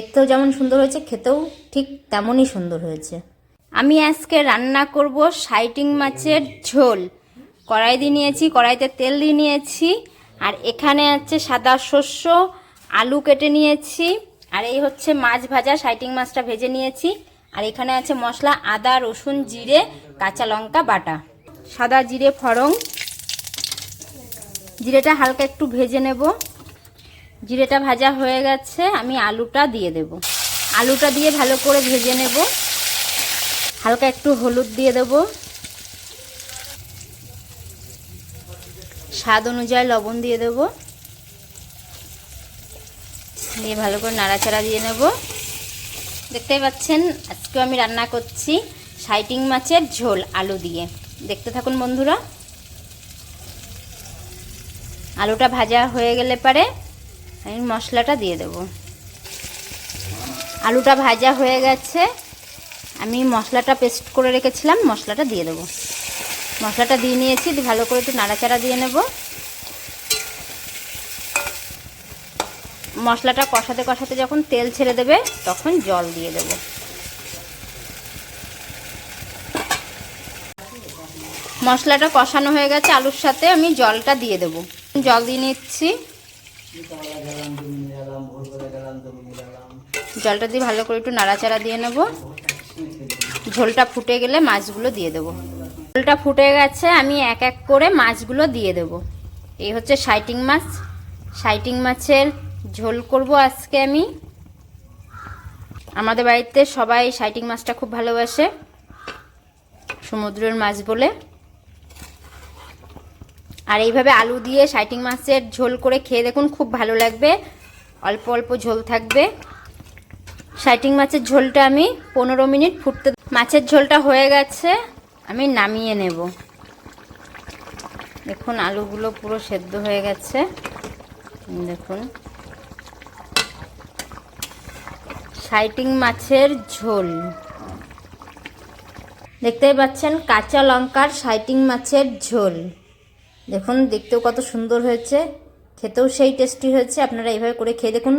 দেখতেও যেমন সুন্দর হয়েছে, খেতেও ঠিক তেমনই সুন্দর হয়েছে। আমি আজকে রান্না করব সাইটিং মাছের ঝোল। কড়াই দিয়ে নিয়েছি, কড়াইতে তেল দিয়ে নিয়েছি, আর এখানে আছে সাদা শস্য, আলু কেটে নিয়েছি, আর এই হচ্ছে মাছ ভাজা, সাইটিং মাছটা ভেজে নিয়েছি, আর এখানে আছে মশলা, আদা, রসুন, জিরে, কাঁচা লঙ্কা, বাটা। সাদা জিরে ফড়ং জিরেটা হালকা একটু ভেজে নেব। জিরেটা ভাজা হয়ে গেছে, আমি আলুটা দিয়ে দেব। আলুটা দিয়ে ভালো করে ভেজে নেব। হালকা একটু হলুদ দিয়ে দেব। স্বাদ অনুযায়ী লবণ দিয়ে দেব। দিয়ে ভালো করে নাড়াচাড়া দিয়ে নেব। দেখতেই পাচ্ছেন আজকে আমি রান্না করছি সাইটিং মাছের ঝোল আলু দিয়ে। দেখতে থাকুন বন্ধুরা। আলুটা ভাজা হয়ে গেলে পরে আমি মশলাটা দিয়ে দেব। আলুটা ভাজা হয়ে গেছে। আমি মশলাটা পেস্ট করে রেখেছিলাম, মশলাটা দিয়ে দেবো। মশলাটা দিয়ে নিয়েছি ভালো করে একটু নাড়াচাড়া দিয়ে নেব। মশলাটা কষাতে কষাতে যখন তেল ছেড়ে দেবে, তখন জল দিয়ে দেব। মশলাটা কষানো হয়ে গেছে, আলুর সাথে আমি জলটা দিয়ে দেব। জল দিয়ে নিচ্ছি। জলটা দিয়ে ভালো করে একটু নাড়াচাড়া দিয়ে নেব। ঝোলটা ফুটে গেলে মাছগুলো দিয়ে দেব। ঝোলটা ফুটে গেছে, আমি এক এক করে মাছগুলো দিয়ে দেব। এই হচ্ছে সাইটিং মাছ। সাইটিং মাছের ঝোল করব আজকে আমি। আমাদের বাড়িতে সবাই সাইটিং মাছটা খুব ভালোবাসে, সমুদ্রের মাছ বলে। আর এইভাবে আলু দিয়ে সাইটিং মাছের ঝোল করে খেয়ে দেখুন, খুব ভালো লাগবে। অল্প অল্প ঝোল থাকবে। সাইটিং মাছের ঝোলটা আমি পনেরো মিনিট ফুটতে মাছের ঝোলটা হয়ে গেছে, আমি নামিয়ে নেব। দেখুন, আলুগুলো পুরো সেদ্ধ হয়ে গেছে। দেখুন। সাইটিং মাছের ঝোল। দেখতেই পাচ্ছেন, কাঁচা লঙ্কার সাইটিং মাছের ঝোল। দেখুন, দেখতেও কত সুন্দর হয়েছে। খেতেও সেই টেস্টি হয়েছে। আপনারা এইভাবে করে খেয়ে দেখুন,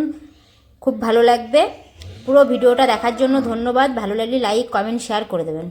খুব ভালো লাগবে। পুরো ভিডিওটা দেখার জন্য ধন্যবাদ। ভালো লাগলে লাইক কমেন্ট শেয়ার করে দেবেন।